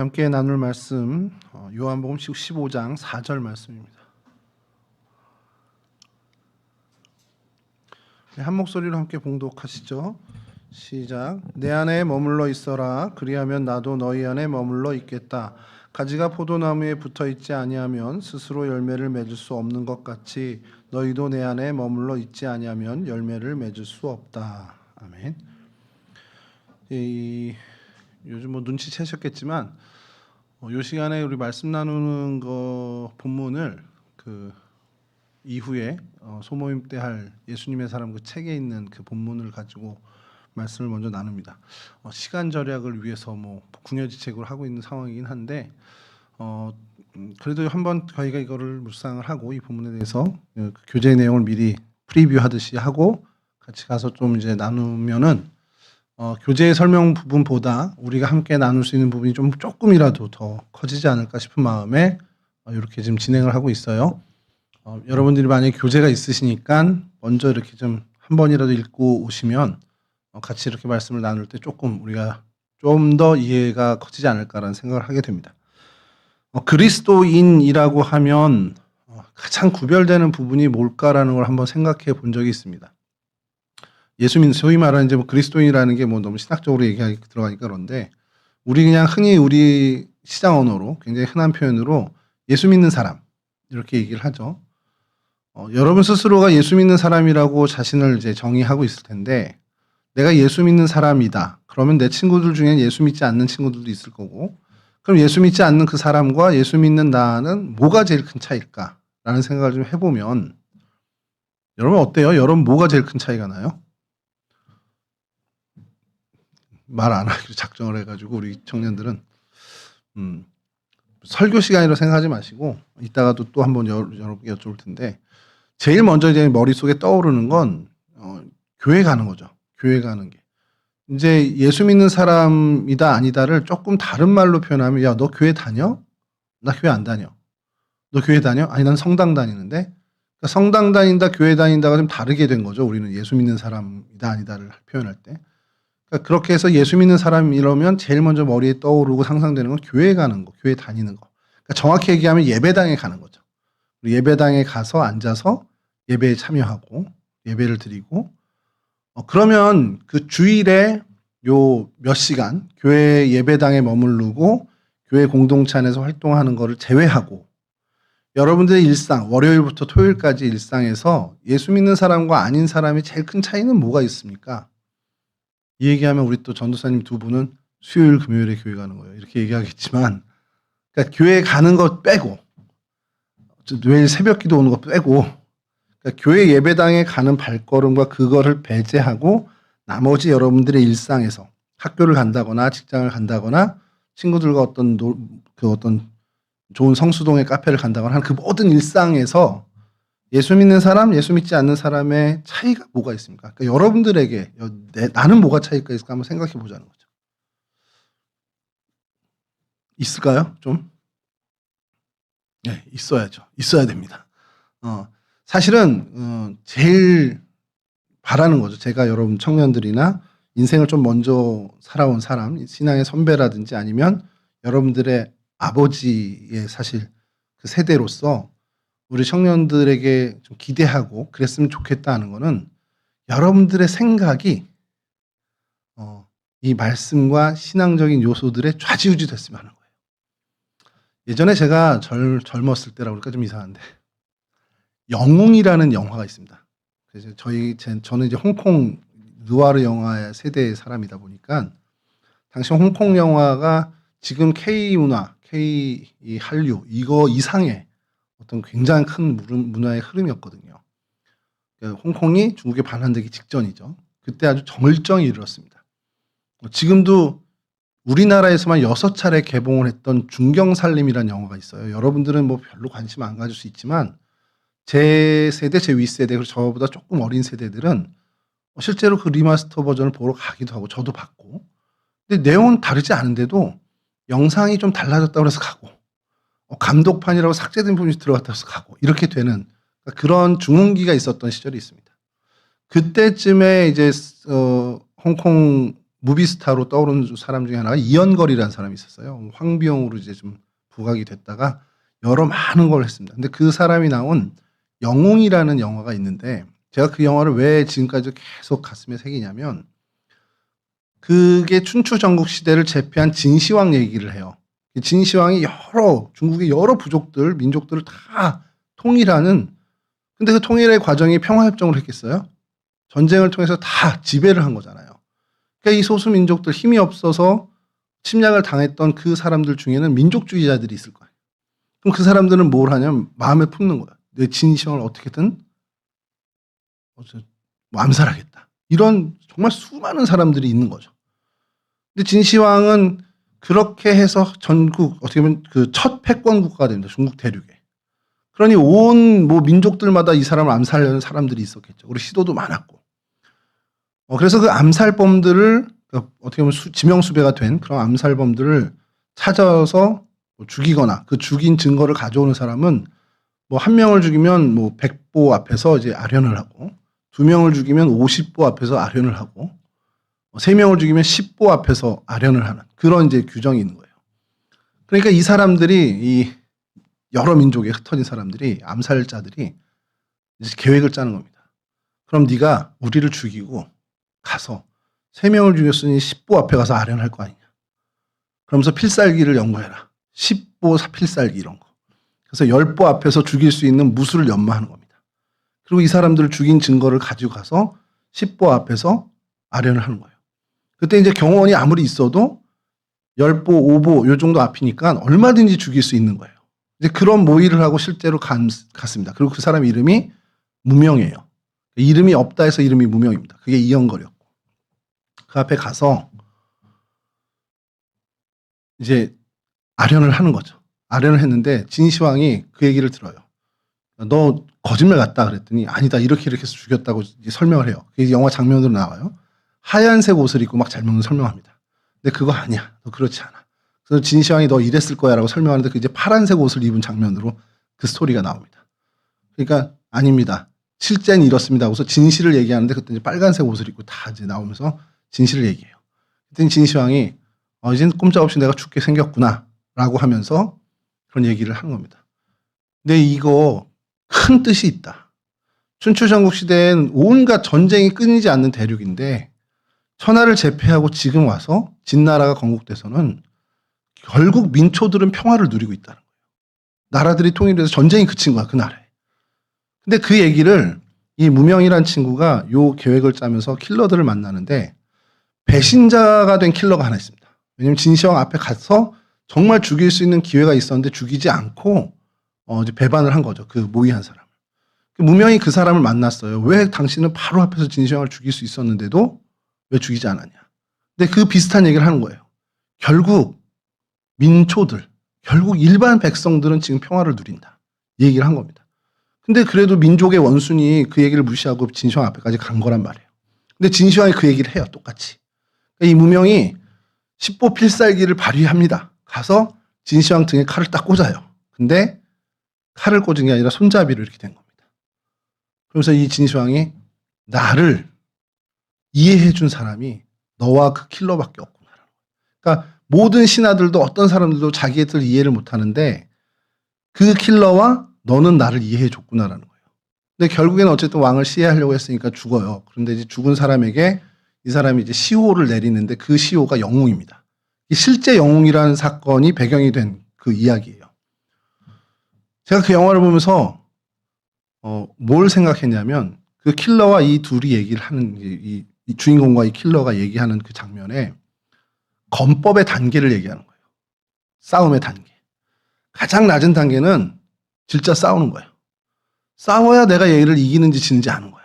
함께 나눌 말씀 어, 요한복음 15장 4절 말씀입니다. 네, 한 목소리로 함께 봉독하시죠. 시작. 내 안에 머물러 있어라. 그리하면 나도 너희 안에 머물러 있겠다. 가지가 포도나무에 붙어 있지 아니하면 스스로 열매를 맺을 수 없는 것 같이 너희도 내 안에 머물러 있지 아니하면 열매를 맺을 수 없다. 아멘. 이 요즘 뭐 눈치채셨겠지만 어, 요 시간에 우리 말씀 나누는 거 본문을 그 이후에 어, 소모임 때 할 예수님의 사람 그 책에 있는 그 본문을 가지고 말씀을 먼저 나눕니다. 어, 시간 절약을 위해서 뭐 궁여지책으로 하고 있는 상황이긴 한데 어, 음, 그래도 한번 저희가 이거를 묵상을 하고 이 본문에 대해서 어, 그 교재 내용을 미리 프리뷰 하듯이 하고 같이 가서 좀 이제 나누면은 어, 교재 설명 부분보다 우리가 함께 나눌 수 있는 부분이 좀 조금이라도 더 커지지 않을까 싶은 마음에 어, 이렇게 지금 진행을 하고 있어요. 어, 여러분들이 만약에 교재가 있으시니까 먼저 이렇게 좀 한 번이라도 읽고 오시면 어, 같이 이렇게 말씀을 나눌 때 조금 우리가 좀 더 이해가 커지지 않을까라는 생각을 하게 됩니다. 어, 그리스도인이라고 하면 어, 가장 구별되는 부분이 뭘까라는 걸 한번 생각해 본 적이 있습니다. 예수 믿는 소위 말하는 이제 뭐 그리스도인이라는 게 뭐 너무 신학적으로 얘기하기 들어가니까 그런데 우리 그냥 흔히 우리 시장 언어로 굉장히 흔한 표현으로 예수 믿는 사람 이렇게 얘기를 하죠. 어, 여러분 스스로가 예수 믿는 사람이라고 자신을 이제 정의하고 있을 텐데 내가 예수 믿는 사람이다. 그러면 내 친구들 중에 예수 믿지 않는 친구들도 있을 거고 그럼 예수 믿지 않는 그 사람과 예수 믿는 나는 뭐가 제일 큰 차이일까라는 생각을 좀 해보면 여러분 어때요? 여러분 뭐가 제일 큰 차이가 나요? 말 안 하기로 작정을 해가지고 우리 청년들은 음, 설교 시간이라고 생각하지 마시고 이따가도 또 한번 여- 여러분께 여쭤볼 텐데 제일 먼저 이제 머릿속에 떠오르는 건 어, 교회 가는 거죠. 교회 가는 게. 이제 예수 믿는 사람이다 아니다를 조금 다른 말로 표현하면 야 너 교회 다녀? 나 교회 안 다녀. 너 교회 다녀? 아니 난 성당 다니는데 그러니까 성당 다닌다 교회 다닌다가 좀 다르게 된 거죠. 우리는 예수 믿는 사람이다 아니다를 표현할 때. 그러니까 그렇게 해서 예수 믿는 사람 이러면 제일 먼저 머리에 떠오르고 상상되는 건 교회 가는 거, 교회 다니는 거. 그러니까 정확히 얘기하면 예배당에 가는 거죠. 예배당에 가서 앉아서 예배에 참여하고 예배를 드리고 어, 그러면 그 주일에 요 몇 시간 교회 예배당에 머무르고 교회 공동체 안에서 활동하는 거를 제외하고 여러분들의 일상 월요일부터 토요일까지 일상에서 예수 믿는 사람과 아닌 사람의 제일 큰 차이는 뭐가 있습니까? 이 얘기하면 우리 또 전도사님 두 분은 수요일 금요일에 교회 가는 거예요. 이렇게 얘기하겠지만 그러니까 교회 가는 것 빼고 매일 새벽 기도 오는 거 빼고 그러니까 교회 예배당에 가는 발걸음과 그거를 배제하고 나머지 여러분들의 일상에서 학교를 간다거나 직장을 간다거나 친구들과 어떤 노, 그 어떤 좋은 성수동의 카페를 간다거나 하는 그 모든 일상에서 예수 믿는 사람, 예수 믿지 않는 사람의 차이가 뭐가 있습니까? 그러니까 여러분들에게 여- 내- 나는 뭐가 차이가 있을까 한번 생각해 보자는 거죠. 있을까요? 좀? 네, 있어야죠. 있어야 됩니다. 어, 사실은 어, 제일 바라는 거죠. 제가 여러분 청년들이나 인생을 좀 먼저 살아온 사람, 신앙의 선배라든지 아니면 여러분들의 아버지의 사실 그 세대로서 우리 청년들에게 좀 기대하고 그랬으면 좋겠다 하는 거는 여러분들의 생각이 어, 이 말씀과 신앙적인 요소들에 좌지우지 됐으면 하는 거예요. 예전에 제가 젊, 젊었을 때라고 그러니까 좀 이상한데 영웅이라는 영화가 있습니다. 그래서 저희 제, 저는 이제 홍콩 누아르 영화의 세대의 사람이다 보니까 당시 홍콩 영화가 지금 K 문화, K 이 한류 이거 이상의 어떤 굉장히 큰 문- 문화의 흐름이었거든요. 그러니까 홍콩이 중국에 반환되기 직전이죠. 그때 아주 정을정이 이르렀습니다. 지금도 우리나라에서만 여섯 차례 개봉을 했던 중경살림이라는 영화가 있어요. 여러분들은 뭐 별로 관심 안 가질 수 있지만 제 세대, 제 윗세대, 그리고 저보다 조금 어린 세대들은 실제로 그 리마스터 버전을 보러 가기도 하고 저도 봤고 근데 내용은 다르지 않은데도 영상이 좀 달라졌다고 해서 가고 어, 감독판이라고 삭제된 부분이 들어갔다 해서 가고 이렇게 되는 그러니까 그런 중흥기가 있었던 시절이 있습니다. 그때쯤에 이제 어, 홍콩 무비스타로 떠오르는 사람 중에 하나가 이연걸이라는 사람이 있었어요. 황비용으로 이제 좀 부각이 됐다가 여러 많은 걸 했습니다. 근데 그 사람이 나온 영웅이라는 영화가 있는데 제가 그 영화를 왜 지금까지 계속 가슴에 새기냐면 그게 춘추 전국 시대를 제패한 진시황 얘기를 해요. 이 진시황이 여러 중국의 여러 부족들, 민족들을 다 통일하는 근데 그 통일의 과정이 평화협정을 했겠어요? 전쟁을 통해서 다 지배를 한 거잖아요. 그러니까 이 소수 민족들 힘이 없어서 침략을 당했던 그 사람들 중에는 민족주의자들이 있을 거예요. 그럼 그 사람들은 뭘 하냐면 마음에 품는 거야. 내 진시황을 어떻게든 암살하겠다. 이런 정말 수많은 사람들이 있는 거죠. 근데 진시황은 그렇게 해서 전국 어떻게 보면 그 첫 패권 국가가 됩니다. 중국 대륙에. 그러니 온 뭐 민족들마다 이 사람을 암살하려는 사람들이 있었겠죠. 그리고 시도도 많았고. 어, 그래서 그 암살범들을 그 어떻게 보면 수- 지명수배가 된 그런 암살범들을 찾아서 뭐 죽이거나 그 죽인 증거를 가져오는 사람은 뭐 한 명을 죽이면 뭐 100보 앞에서 이제 아련을 하고 두 명을 죽이면 50보 앞에서 아련을 하고 뭐 세 명을 죽이면 10보 앞에서 아련을 하는 그런 이제 규정이 있는 거예요. 그러니까 이 사람들이 이 여러 민족에 흩어진 사람들이 암살자들이 계획을 짜는 겁니다. 그럼 네가 우리를 죽이고 가서 세 명을 죽였으니 10보 앞에 가서 아련할 거 아니냐. 그러면서 필살기를 연구해라. 10보 필살기 이런 거. 그래서 10보 앞에서 죽일 수 있는 무술을 연마하는 겁니다. 그리고 이 사람들을 죽인 증거를 가지고 가서 10보 앞에서 아련을 하는 거예요. 그때 이제 경호원이 아무리 있어도 10보, 5보 요 정도 앞이니까 얼마든지 죽일 수 있는 거예요. 이제 그런 모의를 하고 실제로 간- 갔습니다. 그리고 그 사람 이름이 무명이에요. 이름이 없다 해서 이름이 무명입니다. 그게 이영걸이었고. 그 앞에 가서 이제 아련을 하는 거죠. 아련을 했는데 진시황이 그 얘기를 들어요. 너 거짓말 같다 그랬더니 아니다 이렇게 이렇게 해서 죽였다고 설명을 해요. 그게 영화 장면으로 나와요. 하얀색 옷을 입고 막 잘못 설명합니다. 근데 그거 아니야. 너 그렇지 않아. 그래서 진시황이 너 이랬을 거야라고 설명하는데 그 이제 파란색 옷을 입은 장면으로 그 스토리가 나옵니다. 그러니까 아닙니다. 실제는 이렇습니다. 하고서 진실을 얘기하는데 그때 이제 빨간색 옷을 입고 다 이제 나오면서 진실을 얘기해요. 그때 진시황이 어, 이젠 꼼짝없이 내가 죽게 생겼구나라고 하면서 그런 얘기를 하는 겁니다. 근데 이거 큰 뜻이 있다. 춘추전국 시대엔 온갖 전쟁이 끊이지 않는 대륙인데 천하를 제패하고 지금 와서 진나라가 건국돼서는 결국 민초들은 평화를 누리고 있다는 거예요. 나라들이 통일돼서 전쟁이 그친 거야 그 나라에. 근데 그 얘기를 이 무명이란 친구가 요 계획을 짜면서 킬러들을 만나는데 배신자가 된 킬러가 하나 있습니다. 왜냐면 진시황 앞에 가서 정말 죽일 수 있는 기회가 있었는데 죽이지 않고 어 이제 배반을 한 거죠. 그 모의한 사람. 그 무명이 그 사람을 만났어요. 왜 당신은 바로 앞에서 진시황을 죽일 수 있었는데도 왜 죽이지 않았냐? 근데 그 비슷한 얘기를 하는 거예요. 결국 민초들, 결국 일반 백성들은 지금 평화를 누린다. 이 얘기를 한 겁니다. 근데 그래도 민족의 원순이 그 얘기를 무시하고 진시황 앞에까지 간 거란 말이에요. 근데 진시황이 그 얘기를 해요. 똑같이. 이 무명이 10보 필살기를 발휘합니다. 가서 진시황 등에 칼을 딱 꽂아요. 근데 칼을 꽂은 게 아니라 손잡이로 이렇게 된 겁니다. 그러면서 이 진시황이 나를 이해해 준 사람이 너와 그 킬러밖에 없구나. 그러니까 모든 신하들도 어떤 사람들도 자기들 이해를 못 하는데 그 킬러와 너는 나를 이해해 줬구나라는 거예요. 근데 결국에는 어쨌든 왕을 시해하려고 했으니까 죽어요. 그런데 이제 죽은 사람에게 이 사람이 이제 시호를 내리는데 그 시호가 영웅입니다. 이 실제 영웅이라는 사건이 배경이 된 그 이야기예요. 제가 그 영화를 보면서 어, 뭘 생각했냐면 그 킬러와 이 둘이 얘기를 하는 이, 이- 이 주인공과 이 킬러가 얘기하는 그 장면에 검법의 단계를 얘기하는 거예요. 싸움의 단계. 가장 낮은 단계는 진짜 싸우는 거예요. 싸워야 내가 얘를 이기는지 지는지 아는 거야.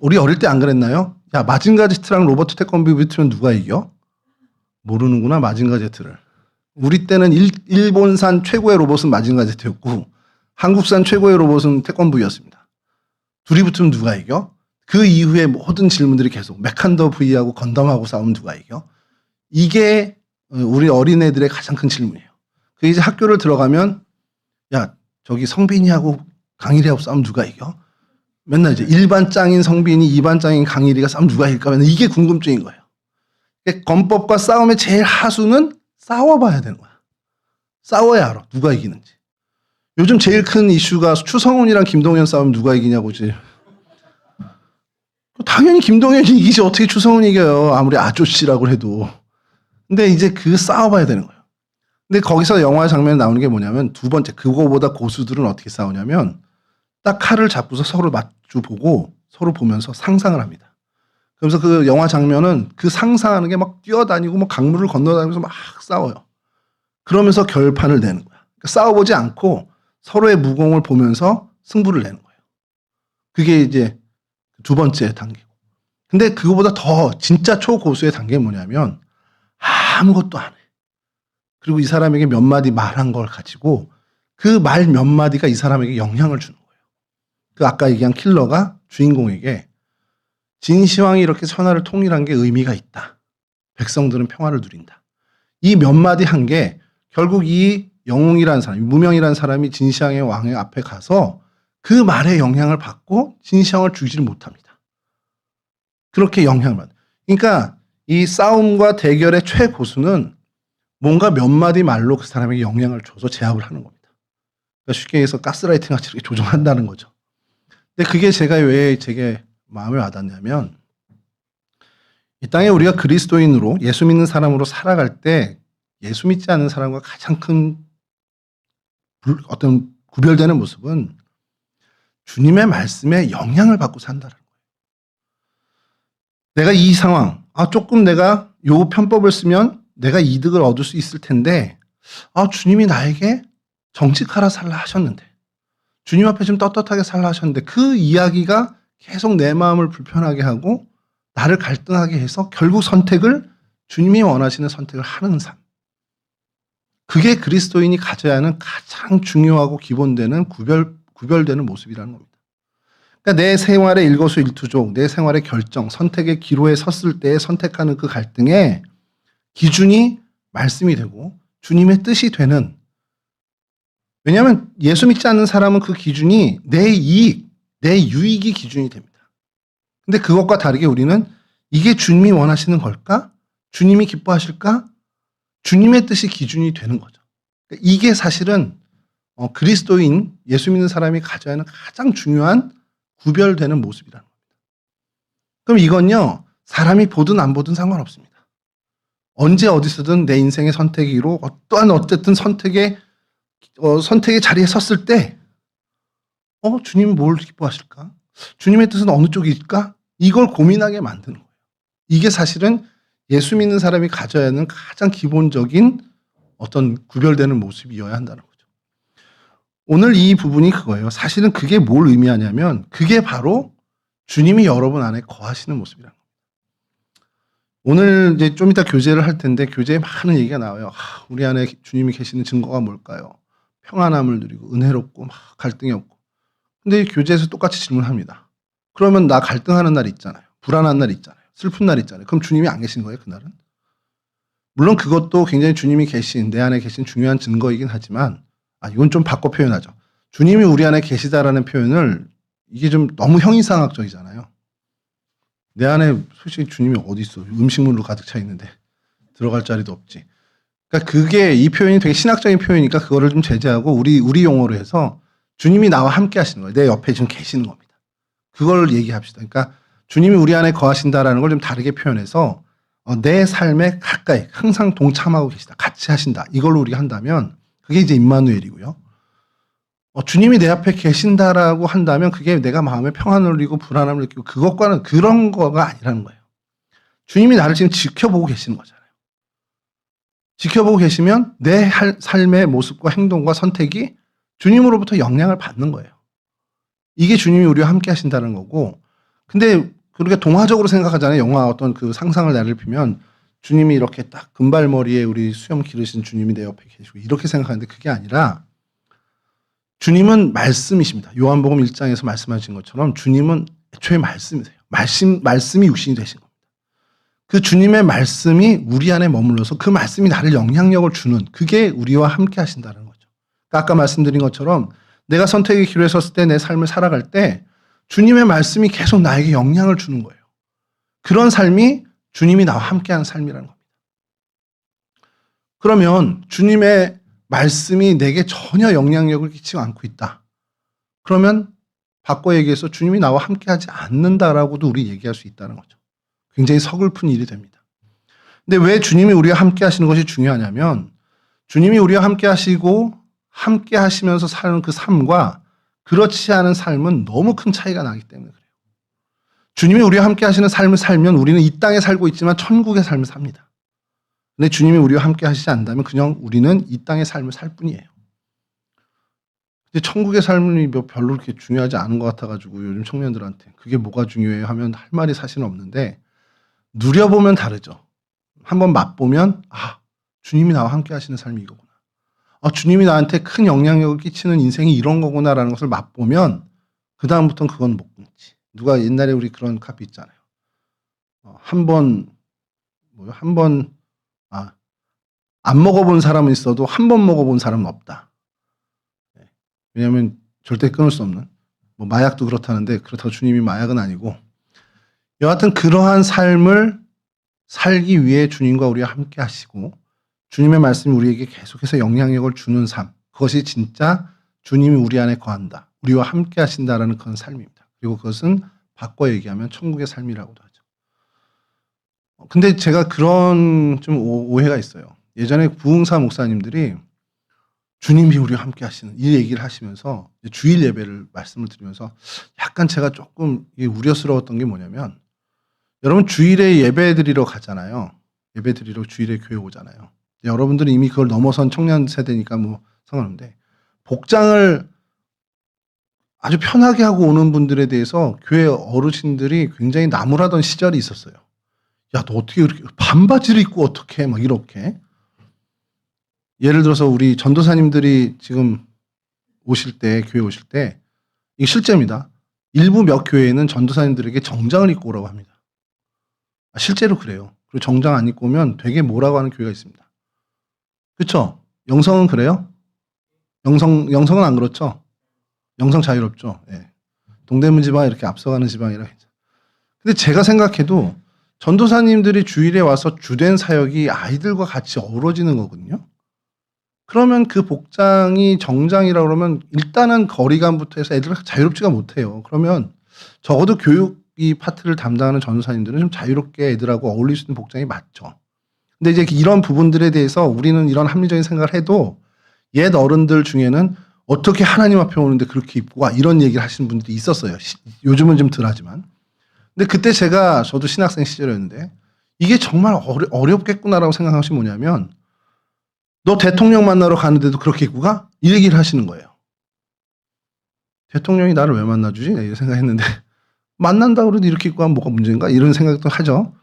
우리 어릴 때 안 그랬나요? 야 마징가 제트랑 로버트 태권비 붙으면 누가 이겨? 모르는구나 마징가 제트를. 우리 때는 일, 일본산 최고의 로봇은 마징가 제트였고 한국산 최고의 로봇은 태권부였습니다. 둘이 붙으면 누가 이겨? 그 이후에 모든 질문들이 계속 메칸더 V하고 건담하고 싸우면 누가 이겨? 이게 어, 우리 어린애들의 가장 큰 질문이에요. 그 이제 학교를 들어가면 야 저기 성빈이하고 강일이하고 싸우면 누가 이겨? 맨날 이제 일반 짱인 성빈이 이반 짱인 강일이가 싸움 누가 이길까 맨날 이게 궁금증인 거예요. 그러니까 건법과 싸움의 제일 하수는 싸워봐야 되는 거야. 싸워야 알아 누가 이기는지. 요즘 제일 큰 이슈가 추성훈이랑 김동현 싸움 누가 이기냐고지. 당연히 김동현이 이기지 어떻게 추성훈이 이겨요. 아무리 아저씨라고 해도. 근데 이제 그 싸워봐야 되는 거예요. 근데 거기서 영화 장면 나오는 게 뭐냐면 두 번째 그거보다 고수들은 어떻게 싸우냐면 딱 칼을 잡고서 서로 마주 보고 서로 보면서 상상을 합니다. 그러면서 그 영화 장면은 그 상상하는 게 막 뛰어다니고 뭐 강물을 건너다니면서 막 싸워요. 그러면서 결판을 내는 거야. 그러니까 싸워보지 않고 서로의 무공을 보면서 승부를 내는 거예요. 그게 이제 두 번째 단계고. 근데 그거보다 더 진짜 초고수의 단계는 뭐냐면 아무것도 안 해. 그리고 이 사람에게 몇 마디 말한 걸 가지고 그 말 몇 마디가 이 사람에게 영향을 주는 거예요. 그 아까 얘기한 킬러가 주인공에게 진시황이 이렇게 천하를 통일한 게 의미가 있다. 백성들은 평화를 누린다. 이 몇 마디 한 게 결국 이 영웅이라는 사람, 무명이라는 사람이 진시황의 왕의 앞에 가서 그 말에 영향을 받고 진시황을 죽이지를 못합니다. 그렇게 영향을 받. 그러니까 이 싸움과 대결의 최고수는 뭔가 몇 마디 말로 그 사람에게 영향을 줘서 제압을 하는 겁니다. 그러니까 쉽게 해서 가스라이팅 같이 이렇게 조종한다는 거죠. 근데 그게 제가 왜 제게 마음에 와닿냐면 이 땅에 우리가 그리스도인으로 예수 믿는 사람으로 살아갈 때 예수 믿지 않는 사람과 가장 큰 불- 어떤 구별되는 모습은 주님의 말씀에 영향을 받고 산다는 거예요. 내가 이 상황, 아, 조금 내가 요 편법을 쓰면 내가 이득을 얻을 수 있을 텐데, 아, 주님이 나에게 정직하라 살라 하셨는데, 주님 앞에 좀 떳떳하게 살라 하셨는데, 그 이야기가 계속 내 마음을 불편하게 하고, 나를 갈등하게 해서 결국 선택을 주님이 원하시는 선택을 하는 삶. 그게 그리스도인이 가져야 하는 가장 중요하고 기본되는 구별, 구별되는 모습이라는 겁니다. 그러니까 내 생활의 일거수일투족, 내 생활의 결정, 선택의 기로에 섰을 때 선택하는 그 갈등에 기준이 말씀이 되고 주님의 뜻이 되는 왜냐하면 예수 믿지 않는 사람은 그 기준이 내 이익, 내 유익이 기준이 됩니다. 근데 그것과 다르게 우리는 이게 주님이 원하시는 걸까? 주님이 기뻐하실까? 주님의 뜻이 기준이 되는 거죠. 그러니까 이게 사실은 어, 그리스도인 예수 믿는 사람이 가져야 하는 가장 중요한 구별되는 모습이라는 겁니다. 그럼 이건요, 사람이 보든 안 보든 상관없습니다. 언제 어디서든 내 인생의 선택이로 어떠한 어쨌든 선택의, 어, 선택의 자리에 섰을 때, 어, 주님은 뭘 기뻐하실까? 주님의 뜻은 어느 쪽일까? 이걸 고민하게 만드는 거예요. 이게 사실은 예수 믿는 사람이 가져야 하는 가장 기본적인 어떤 구별되는 모습이어야 한다는 거죠. 오늘 이 부분이 그거예요. 사실은 그게 뭘 의미하냐면 그게 바로 주님이 여러분 안에 거하시는 모습이라는 겁니다. 오늘 이제 좀 이따 교제를 할 텐데 교제에 많은 얘기가 나와요. 아, 우리 안에 주님이 계시는 증거가 뭘까요? 평안함을 누리고 은혜롭고 막 갈등이 없고. 근데 교제에서 똑같이 질문합니다. 그러면 나 갈등하는 날 있잖아요. 불안한 날 있잖아요. 슬픈 날 있잖아요. 그럼 주님이 안 계신 거예요, 그날은? 물론 그것도 굉장히 주님이 계신 내 안에 계신 중요한 증거이긴 하지만 아, 이건 좀 바꿔 표현하죠. 주님이 우리 안에 계시다라는 표현을 이게 좀 너무 형이상학적이잖아요. 내 안에 솔직히 주님이 어디 있어? 음식물로 가득 차 있는데 들어갈 자리도 없지. 그러니까 그게 이 표현이 되게 신학적인 표현이니까 그거를 좀 제재하고 우리 우리 용어로 해서 주님이 나와 함께 하시는 거예요. 내 옆에 지금 계시는 겁니다. 그걸 얘기합시다. 그러니까 주님이 우리 안에 거하신다라는 걸 좀 다르게 표현해서 어, 내 삶에 가까이 항상 동참하고 계시다. 같이 하신다. 이걸로 우리가 한다면 그게 이제 임마누엘이고요. 어, 주님이 내 앞에 계신다라고 한다면 그게 내가 마음에 평안을 느끼고 불안함을 느끼고 그것과는 그런 거가 아니라는 거예요. 주님이 나를 지금 지켜보고 계시는 거잖아요. 지켜보고 계시면 내 할- 삶의 모습과 행동과 선택이 주님으로부터 영향을 받는 거예요. 이게 주님이 우리와 함께 하신다는 거고 근데 그렇게 동화적으로 생각하잖아요. 영화 어떤 그 상상을 나를 피면 주님이 이렇게 딱 금발머리에 우리 수염 기르신 주님이 내 옆에 계시고 이렇게 생각하는데 그게 아니라 주님은 말씀이십니다. 요한복음 1장에서 말씀하신 것처럼 주님은 애초에 말씀이세요. 말씀, 말씀이 육신이 되신 겁니다. 그 주님의 말씀이 우리 안에 머물러서 그 말씀이 나를 영향력을 주는 그게 우리와 함께 하신다는 거죠. 그러니까 아까 말씀드린 것처럼 내가 선택의 기로에 섰을 때 내 삶을 살아갈 때 주님의 말씀이 계속 나에게 영향을 주는 거예요. 그런 삶이 주님이 나와 함께하는 삶이라는 겁니다. 그러면 주님의 말씀이 내게 전혀 영향력을 끼치지 않고 있다. 그러면 바꿔 얘기해서 주님이 나와 함께하지 않는다라고도 우리 얘기할 수 있다는 거죠. 굉장히 서글픈 일이 됩니다. 근데 왜 주님이 우리와 함께 하시는 것이 중요하냐면 주님이 우리와 함께 하시고 함께 하시면서 사는 그 삶과 그렇지 않은 삶은 너무 큰 차이가 나기 때문에 그래요. 주님이 우리와 함께 하시는 삶을 살면 우리는 이 땅에 살고 있지만 천국의 삶을 삽니다. 근데 주님이 우리와 함께 하시지 않다면 그냥 우리는 이 땅의 삶을 살 뿐이에요. 근데 천국의 삶이 뭐 별로 그렇게 중요하지 않은 것 같아가지고 요즘 청년들한테 그게 뭐가 중요해요 하면 할 말이 사실은 없는데 누려보면 다르죠. 한번 맛보면 아 주님이 나와 함께 하시는 삶이 이거구나. 아 주님이 나한테 큰 영향력을 끼치는 인생이 이런 거구나라는 것을 맛보면 그 다음부터는 그건 못 끊지. 누가 옛날에 우리 그런 카피 있잖아요. 어, 한번 뭐요? 한번 아, 안 먹어본 사람은 있어도 한 번 먹어본 사람은 없다. 네. 왜냐하면 절대 끊을 수 없는 뭐 마약도 그렇다는데 그렇다고 주님이 마약은 아니고 여하튼 그러한 삶을 살기 위해 주님과 우리와 함께 하시고 주님의 말씀이 우리에게 계속해서 영향력을 주는 삶 그것이 진짜 주님이 우리 안에 거한다 우리와 함께 하신다라는 그런 삶입니다 그리고 그것은 바꿔 얘기하면 천국의 삶이라고도 하죠 근데 제가 그런 좀 오- 오해가 있어요 예전에 부흥사 목사님들이 주님이 우리와 함께 하시는 이 얘기를 하시면서 주일 예배를 말씀을 드리면서 약간 제가 조금 우려스러웠던 게 뭐냐면 여러분 주일에 예배 드리러 가잖아요. 예배 드리러 주일에 교회 오잖아요. 여러분들은 이미 그걸 넘어선 청년 세대니까 뭐 상관없는데 복장을 아주 편하게 하고 오는 분들에 대해서 교회 어르신들이 굉장히 나무라던 시절이 있었어요. 야, 너 어떻게 이렇게 반바지를 입고 어떻게 막 이렇게 예를 들어서 우리 전도사님들이 지금 오실 때 교회 오실 때 이게 실제입니다. 일부 몇 교회에는 전도사님들에게 정장을 입고 오라고 합니다. 아, 실제로 그래요. 그리고 정장 안 입고 오면 되게 뭐라고 하는 교회가 있습니다. 그렇죠? 영성은 그래요? 영성 영성은 안 그렇죠? 영성 자유롭죠. 예. 동대문 지방 이렇게 앞서가는 지방이라. 근데 제가 생각해도 전도사님들이 주일에 와서 주된 사역이 아이들과 같이 어우러지는 거거든요. 그러면 그 복장이 정장이라 그러면 일단은 거리감부터 해서 애들 자유롭지가 못해요. 그러면 적어도 교육 이 파트를 담당하는 전도사님들은 좀 자유롭게 애들하고 어울릴 수 있는 복장이 맞죠. 근데 이제 이런 부분들에 대해서 우리는 이런 합리적인 생각을 해도 옛 어른들 중에는 어떻게 하나님 앞에 오는데 그렇게 입고 와 이런 얘기를 하시는 분들이 있었어요. 시- 요즘은 좀 덜하지만. 근데 그때 제가 저도 신학생 시절이었는데 이게 정말 어려, 어렵겠구나라고 것이 뭐냐면 너 대통령 만나러 가는데도 그렇게 입고 가? 이 얘기를 하시는 거예요. 대통령이 나를 왜 만나주지? 이런 생각했는데 만난다 그래도 이렇게 입고 하면 뭐가 문제인가? 이런 생각도 하죠.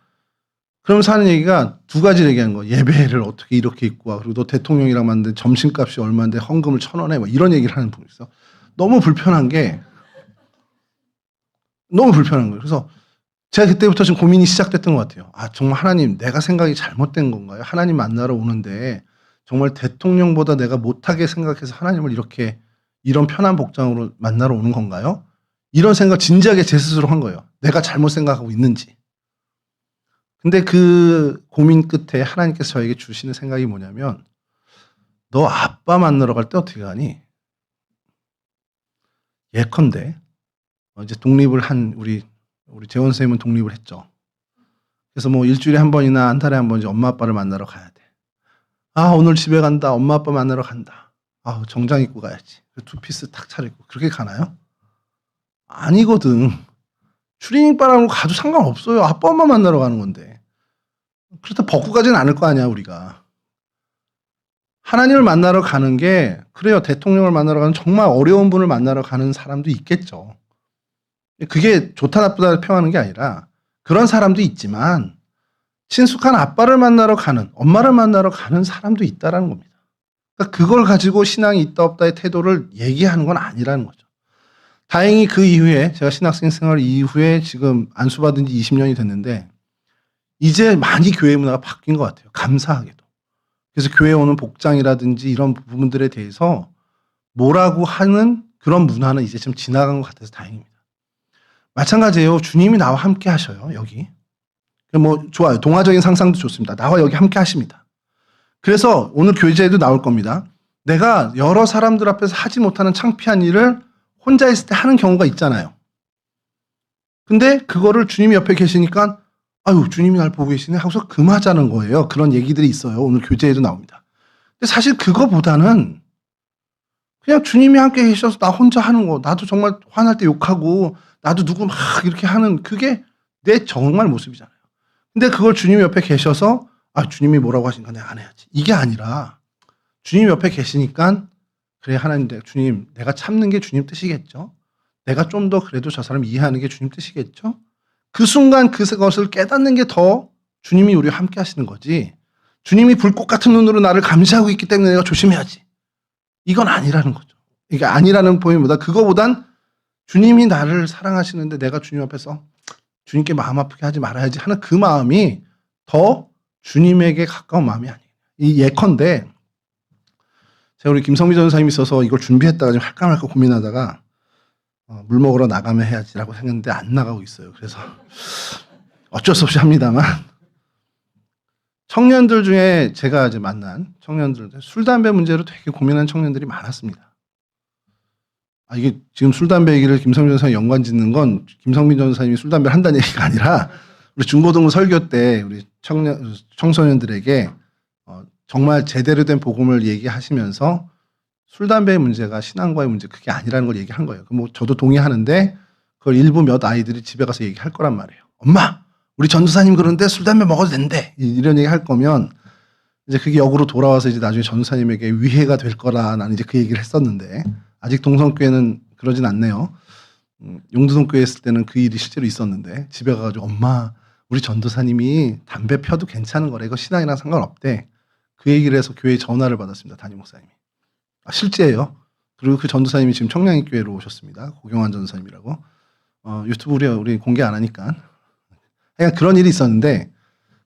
그러면서 하는 얘기가 두 가지 얘기하는 거. 예배를 어떻게 이렇게 입고 와. 그리고 너 대통령이랑 만는데 점심값이 얼마인데 헌금을 천 원에 뭐 이런 얘기를 하는 분이 있어. 너무 불편한 게 너무 불편한 거예요. 그래서 제가 그때부터 좀 고민이 시작됐던 것 같아요. 아, 정말 하나님, 내가 생각이 잘못된 건가요? 하나님 만나러 오는데 정말 대통령보다 내가 못하게 생각해서 하나님을 이렇게 이런 편한 복장으로 만나러 오는 건가요? 이런 생각 진지하게 제 스스로 한 거예요. 내가 잘못 생각하고 있는지. 근데 그 고민 끝에 하나님께서 저에게 주시는 생각이 뭐냐면 너 아빠 만나러 갈 때 어떻게 가니? 예컨대 어, 이제 독립을 한 우리 우리 재원 선생님은 독립을 했죠. 그래서 뭐 일주일에 한 번이나 한 달에 한 번 이제 엄마 아빠를 만나러 가야 돼. 아 오늘 집에 간다. 엄마 아빠 만나러 간다. 아 정장 입고 가야지. 투피스 탁 차리고 그렇게 가나요? 아니거든. 추리닝 바람으로 가도 상관없어요. 아빠 엄마 만나러 가는 건데. 그렇다 벗고 가진 않을 거 아니야 우리가. 하나님을 만나러 가는 게 그래요. 대통령을 만나러 가는 정말 어려운 분을 만나러 가는 사람도 있겠죠. 그게 좋다 나쁘다 평하는 게 아니라 그런 사람도 있지만 친숙한 아빠를 만나러 가는 엄마를 만나러 가는 사람도 있다라는 겁니다. 그러니까 그걸 가지고 신앙이 있다 없다의 태도를 얘기하는 건 아니라는 거죠. 다행히 그 이후에 제가 신학생 생활 이후에 지금 안수 받은 지 20년이 됐는데 이제 많이 교회 문화가 바뀐 것 같아요. 감사하게도. 그래서 교회 오는 복장이라든지 이런 부분들에 대해서 뭐라고 하는 그런 문화는 이제 좀 지나간 것 같아서 다행입니다. 마찬가지예요. 주님이 나와 함께 하셔요. 여기. 뭐 좋아요. 동화적인 상상도 좋습니다. 나와 여기 함께 하십니다. 그래서 오늘 교제에도 나올 겁니다. 내가 여러 사람들 앞에서 하지 못하는 창피한 일을 혼자 있을 때 하는 경우가 있잖아요. 근데 그거를 주님이 옆에 계시니까 아유 주님이 날 보고 계시네 하고서 금하자는 거예요. 그런 얘기들이 있어요. 오늘 교제에도 나옵니다. 근데 사실 그거보다는 그냥 주님이 함께 계셔서 나 혼자 하는 거 나도 정말 화날 때 욕하고 나도 누구 막 이렇게 하는 그게 내 정말 모습이잖아요. 근데 그걸 주님 옆에 계셔서 아 주님이 뭐라고 하시니까 내가 안 해야지 이게 아니라 주님 옆에 계시니까 그래 하나님 내 주님 내가 참는 게 주님 뜻이겠죠. 내가 좀 더 그래도 저 사람 이해하는 게 주님 뜻이겠죠. 그 순간 그것을 깨닫는 게 더 주님이 우리와 함께 하시는 거지. 주님이 불꽃 같은 눈으로 나를 감시하고 있기 때문에 내가 조심해야지. 이건 아니라는 거죠. 이게 아니라는 포인트보다 그거보단 주님이 나를 사랑하시는데 내가 주님 앞에서 주님께 마음 아프게 하지 말아야지 하는 그 마음이 더 주님에게 가까운 마음이 아니에요. 이 예컨대 제가 우리 김성미 전사님이 있어서 이걸 준비했다가 좀 할까 말까 고민하다가 어, 물 먹으러 나가면 해야지라고 생각했는데 안 나가고 있어요. 그래서 어쩔 수 없이 합니다만 청년들 중에 제가 이제 만난 청년들 술 담배 문제로 되게 고민하는 청년들이 많았습니다. 아 이게 지금 술 담배 얘기를 김성민 전사님 연관 짓는 건 김성민 전사님이 술 담배를 한다는 얘기가 아니라 우리 중고등부 설교 때 우리 청년 청소년들에게 어, 정말 제대로 된 복음을 얘기하시면서 술 담배의 문제가 신앙과의 문제 그게 아니라는 걸 얘기한 거예요. 그뭐 저도 동의하는데 그걸 일부 몇 아이들이 집에 가서 얘기할 거란 말이에요. 엄마, 우리 전도사님 그러는데 술 담배 먹어도 된대. 이- 이런 얘기 할 거면 이제 그게 역으로 돌아와서 이제 나중에 전도사님에게 위해가 될 거라 나는 이제 그 얘기를 했었는데 아직 동성교회는 그러진 않네요. 음, 용두동교회 있을 때는 그 일이 실제로 있었는데 집에 가가지고 엄마 우리 전도사님이 담배 펴도 괜찮은 거래. 이거 신앙이랑 상관없대. 그 얘기를 해서 교회에 전화를 받았습니다. 담임 목사님이. 아, 실제예요. 그리고 그 전도사님이 지금 청량리교회로 오셨습니다. 고경환 전도사님이라고. 어, 유튜브 우리, 우리 공개 안 하니까. 그냥 그런 일이 있었는데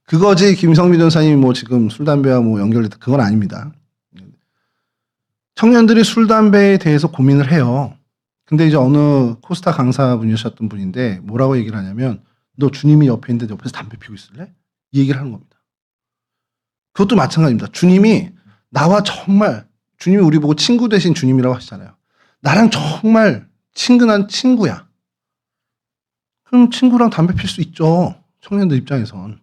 그거지 김성민 전사님이 뭐 지금 술 담배와 뭐 연결됐다 그건 아닙니다. 청년들이 술 담배에 대해서 고민을 해요. 근데 이제 어느 코스타 강사분이셨던 분인데 뭐라고 얘기를 하냐면 너 주님이 옆에 있는데 옆에서 담배 피고 있을래? 이 얘기를 하는 겁니다. 그것도 마찬가지입니다. 주님이 나와 정말 주님이 우리 보고 친구 대신 주님이라고 하시잖아요. 나랑 정말 친근한 친구야. 그럼 친구랑 담배 필 수 있죠. 청년들 입장에선.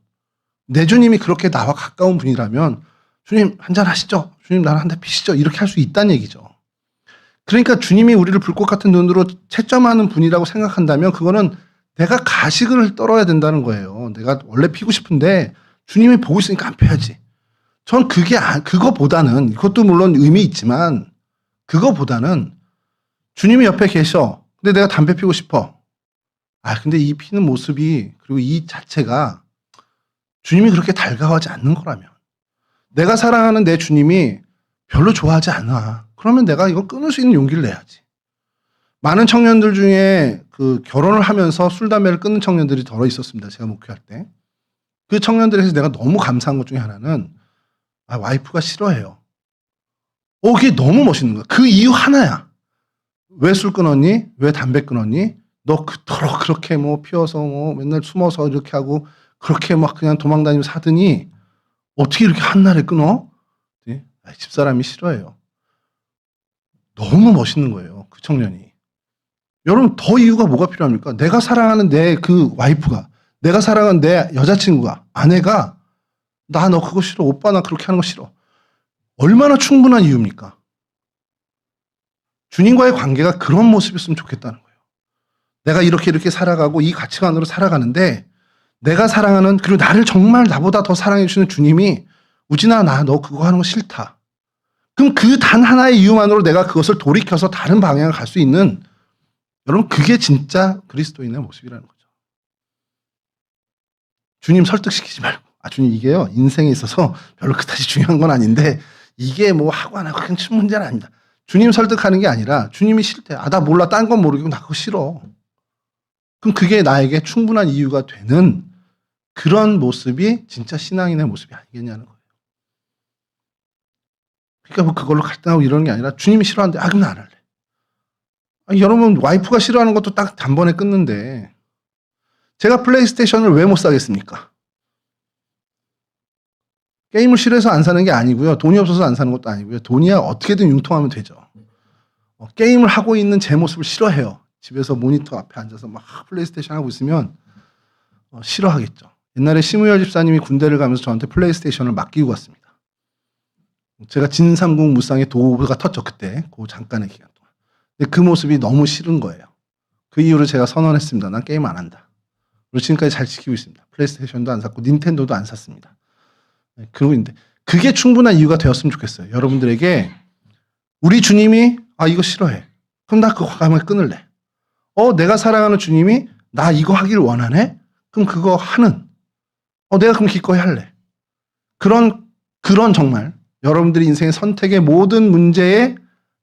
내 주님이 그렇게 나와 가까운 분이라면 주님 한잔 하시죠. 주님 나랑 한 대 피시죠. 이렇게 할 수 있다는 얘기죠. 그러니까 주님이 우리를 불꽃 같은 눈으로 채점하는 분이라고 생각한다면 그거는 내가 가식을 떨어야 된다는 거예요. 내가 원래 피고 싶은데 주님이 보고 있으니까 안 펴야지. 전 그게 아- 그거보다는 이것도 물론 의미 있지만 그거보다는 주님이 옆에 계셔. 근데 내가 담배 피고 싶어. 아 근데 이 피는 모습이 그리고 이 자체가 주님이 그렇게 달가워하지 않는 거라면 내가 사랑하는 내 주님이 별로 좋아하지 않아. 그러면 내가 이거 끊을 수 있는 용기를 내야지. 많은 청년들 중에 그 결혼을 하면서 술 담배를 끊는 청년들이 덜어 있었습니다. 제가 목회할 때. 그 청년들에서 내가 너무 감사한 것 중에 하나는 아, 와이프가 싫어해요. 어, 그게 너무 멋있는 거야. 그 이유 하나야. 왜 술 끊었니? 왜 담배 끊었니? 너 그토록 그렇게 뭐 피워서 뭐 맨날 숨어서 이렇게 하고 그렇게 막 그냥 도망다니면서 하더니 어떻게 이렇게 한날에 끊어? 네? 아, 집사람이 싫어해요. 너무 멋있는 거예요. 그 청년이. 여러분 더 이유가 뭐가 필요합니까? 내가 사랑하는 내 그 와이프가 내가 사랑하는 내 여자친구가 아내가 나 너 그거 싫어. 오빠 나 그렇게 하는 거 싫어. 얼마나 충분한 이유입니까? 주님과의 관계가 그런 모습이었으면 좋겠다는 거예요. 내가 이렇게 이렇게 살아가고 이 가치관으로 살아가는데 내가 사랑하는 그리고 나를 정말 나보다 더 사랑해 주시는 주님이 우진아 나 너 그거 하는 거 싫다. 그럼 그 단 하나의 이유만으로 내가 그것을 돌이켜서 다른 방향을 갈 수 있는 여러분 그게 진짜 그리스도인의 모습이라는 거죠. 주님 설득시키지 말고 아 주님 이게요 인생에 있어서 별로 그다지 중요한 건 아닌데 이게 뭐 하고 안 하고 큰 문제는 아닙니다. 주님 설득하는 게 아니라 주님이 싫대. 아 나 몰라 딴 건 모르겠고 나 그거 싫어. 그럼 그게 나에게 충분한 이유가 되는 그런 모습이 진짜 신앙인의 모습이 아니겠냐는 거예요. 그러니까 뭐 그걸로 갈등하고 이러는 게 아니라 주님이 싫어하는데 아 그럼 나 안 할래. 아니, 여러분 와이프가 싫어하는 것도 딱 단번에 끊는데 제가 플레이스테이션을 왜 못 사겠습니까? 게임을 싫어해서 안 사는 게 아니고요. 돈이 없어서 안 사는 것도 아니고요. 돈이야 어떻게든 융통하면 되죠. 어, 게임을 하고 있는 제 모습을 싫어해요. 집에서 모니터 앞에 앉아서 막 플레이스테이션 하고 있으면 어, 싫어하겠죠. 옛날에 심우열 집사님이 군대를 가면서 저한테 플레이스테이션을 맡기고 갔습니다. 제가 진삼국 무쌍의 도구가 텄죠 그때 그 잠깐의 기간 동안. 근데 그 모습이 너무 싫은 거예요. 그 이후로 제가 선언했습니다. 난 게임 안 한다. 그리고 지금까지 잘 지키고 있습니다. 플레이스테이션도 안 샀고 닌텐도도 안 샀습니다. 네, 그러고 있는데 그게 충분한 이유가 되었으면 좋겠어요. 여러분들에게 우리 주님이 아 이거 싫어해. 그럼 나 그거 가면 끊을래. 어 내가 사랑하는 주님이 나 이거 하길 원하네. 그럼 그거 하는. 어 내가 그럼 기꺼이 할래. 그런 그런 정말 여러분들의 인생의 선택의 모든 문제에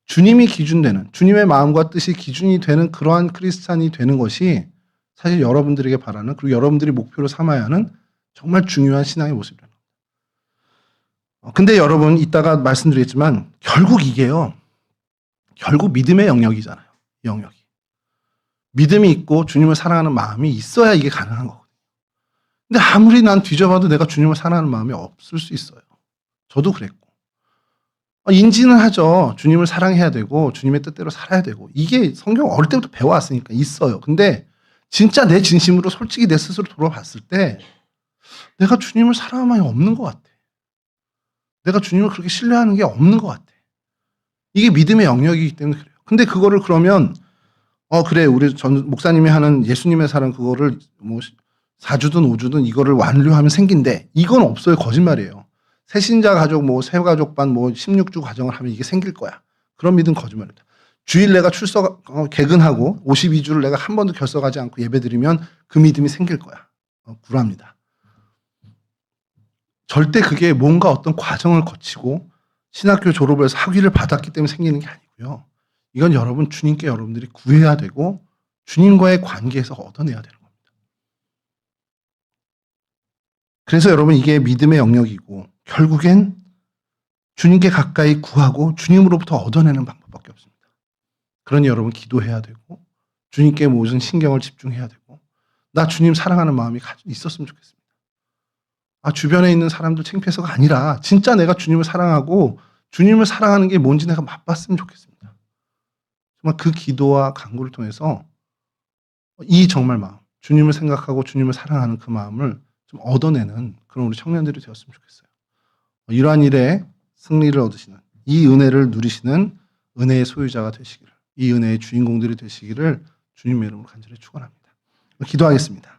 주님이 기준되는 주님의 마음과 뜻이 기준이 되는 그러한 크리스찬이 되는 것이 사실 여러분들에게 바라는 그리고 여러분들이 목표로 삼아야 하는 정말 중요한 신앙의 모습이라는 겁니다. 어, 근데 여러분 이따가 말씀드리겠지만 결국 이게요. 결국 믿음의 영역이잖아요. 이 영역이. 믿음이 있고 주님을 사랑하는 마음이 있어야 이게 가능한 거거든요. 근데 아무리 난 뒤져봐도 내가 주님을 사랑하는 마음이 없을 수 있어요. 저도 그랬고. 어, 인지는 하죠. 주님을 사랑해야 되고 주님의 뜻대로 살아야 되고 이게 성경 어릴 때부터 배워왔으니까 있어요. 근데 진짜 내 진심으로 솔직히 내 스스로 돌아봤을 때 내가 주님을 사랑하는 마음이 없는 것 같아. 내가 주님을 그렇게 신뢰하는 게 없는 것 같아. 이게 믿음의 영역이기 때문에 그래요. 근데 그거를 그러면 어 그래 우리 전 목사님이 하는 예수님의 사랑 그거를 뭐 4주든 5주든 이거를 완료하면 생긴대. 이건 없어요. 거짓말이에요. 새신자 가족 뭐 새가족반 뭐 16주 과정을 하면 이게 생길 거야. 그런 믿음 거짓말입니다. 주일 내가 출석 어, 개근하고 52주를 내가 한 번도 결석하지 않고 예배드리면 그 믿음이 생길 거야. 어, 구랍니다. 절대 그게 뭔가 어떤 과정을 거치고 신학교 졸업을 해서 학위를 받았기 때문에 생기는 게 아니고요. 이건 여러분 주님께 여러분들이 구해야 되고 주님과의 관계에서 얻어내야 되는 겁니다. 그래서 여러분 이게 믿음의 영역이고 결국엔 주님께 가까이 구하고 주님으로부터 얻어내는 방법밖에 없습니다. 그러니 여러분 기도해야 되고 주님께 모든 신경을 집중해야 되고 나 주님 사랑하는 마음이 가- 있었으면 좋겠습니다. 아 주변에 있는 사람들 창피해서가 아니라 진짜 내가 주님을 사랑하고 주님을 사랑하는 게 뭔지 내가 맛봤으면 좋겠습니다. 정말 그 기도와 간구를 통해서 이 정말 마음, 주님을 생각하고 주님을 사랑하는 그 마음을 좀 얻어내는 그런 우리 청년들이 되었으면 좋겠어요. 이러한 일에 승리를 얻으시는 이 은혜를 누리시는 은혜의 소유자가 되시기를 이 은혜의 주인공들이 되시기를 주님의 이름으로 간절히 축원합니다. 기도하겠습니다.